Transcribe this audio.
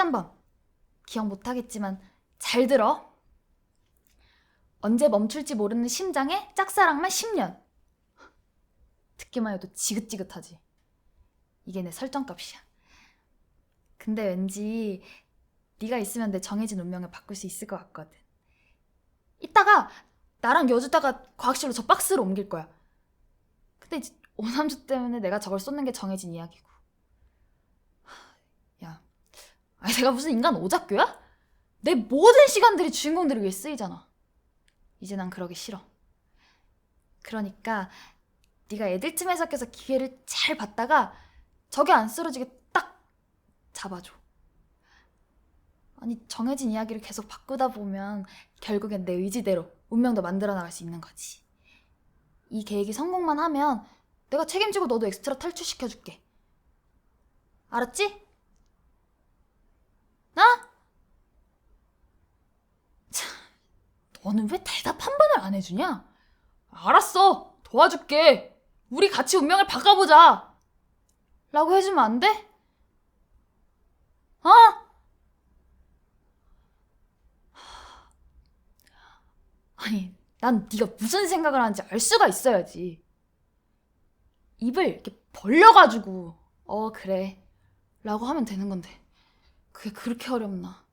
13번. 기억 못하겠지만 잘 들어. 언제 멈출지 모르는 심장에 짝사랑만 10년. 듣기만 해도 지긋지긋하지. 이게 내 설정값이야. 근데 왠지 네가 있으면 내 정해진 운명을 바꿀 수 있을 것 같거든. 이따가 나랑 여주다가 과학실로 저 박스를 옮길 거야. 근데 이제 오남주 때문에 내가 저걸 쏟는 게 정해진 이야기고. 하, 야, 아니 내가 무슨 인간 오작교야? 내 모든 시간들이 주인공들을 위해 쓰이잖아. 이제 난 그러기 싫어. 그러니까 네가 애들 틈에서 껴서 기회를 잘 봤다가 저게 안 쓰러지게 딱 잡아줘. 아니 정해진 이야기를 계속 바꾸다 보면 결국엔 내 의지대로 운명도 만들어 나갈 수 있는 거지. 이 계획이 성공만 하면 내가 책임지고 너도 엑스트라 탈출시켜줄게. 알았지? 나? 참, 너는 왜 대답 한 번을 안 해주냐? 알았어, 도와줄게. 우리 같이 운명을 바꿔보자. 라고 해주면 안 돼? 어? 아니, 난 네가 무슨 생각을 하는지 알 수가 있어야지. 입을 이렇게 벌려가지고 어 그래 라고 하면 되는 건데 그게 그렇게 어렵나?